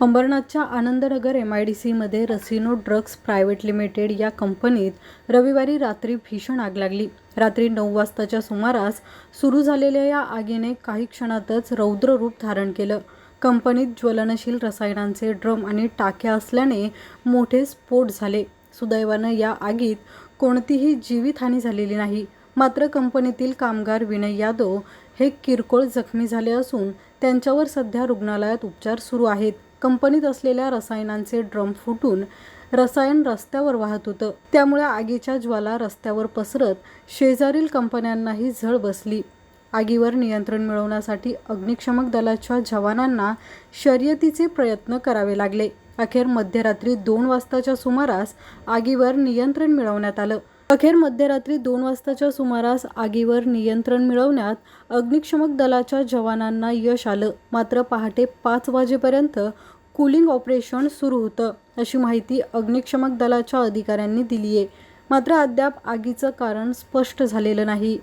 अंबरनाथच्या Anandnagar M I D सीमध्ये रसिनो drugs private limited या कंपनीत रविवारी रात्री भीषण आग लागली. रात्री नऊ वाजताच्या सुमारास सुरू झालेल्या या आगीने काही क्षणातच रौद्र रूप धारण केलं. कंपनीत ज्वलनशील रसायनांचे ड्रम आणि टाक्या असल्याने मोठे स्फोट झाले. सुदैवानं या आगीत कोणतीही जीवितहानी झालेली नाही. मात्र कंपनीतील कामगार विनय यादव हे किरकोळ जखमी झाले असून त्यांच्यावर सध्या रुग्णालयात उपचार सुरू आहेत. कंपनीत असलेल्या रसायनांचे ड्रम फुटून रसायन रस्त्यावर वाहत होतं. त्यामुळे आगीच्या ज्वाला रस्त्यावर पसरत शेजारील कंपन्यांनाही झळ बसली. आगीवर नियंत्रण मिळवण्यासाठी अग्निशमक दलाच्या जवानांना शर्यतीचे प्रयत्न करावे लागले. अखेर मध्यरात्री दोन वाजताच्या सुमारास आगीवर नियंत्रण मिळवण्यात आलं. अखेर मध्यरात्री दोन वाजताच्या सुमारास आगीवर नियंत्रण मिळवण्यात अग्निशमक दलाच्या जवानांना यश आलं. मात्र पहाटे पाच वाजेपर्यंत कूलिंग ऑपरेशन सुरू होतं अशी माहिती अग्निशमक दलाच्या अधिकाऱ्यांनी दिली आहे मात्र अद्याप आगीचं कारण स्पष्ट झालेलं नाही.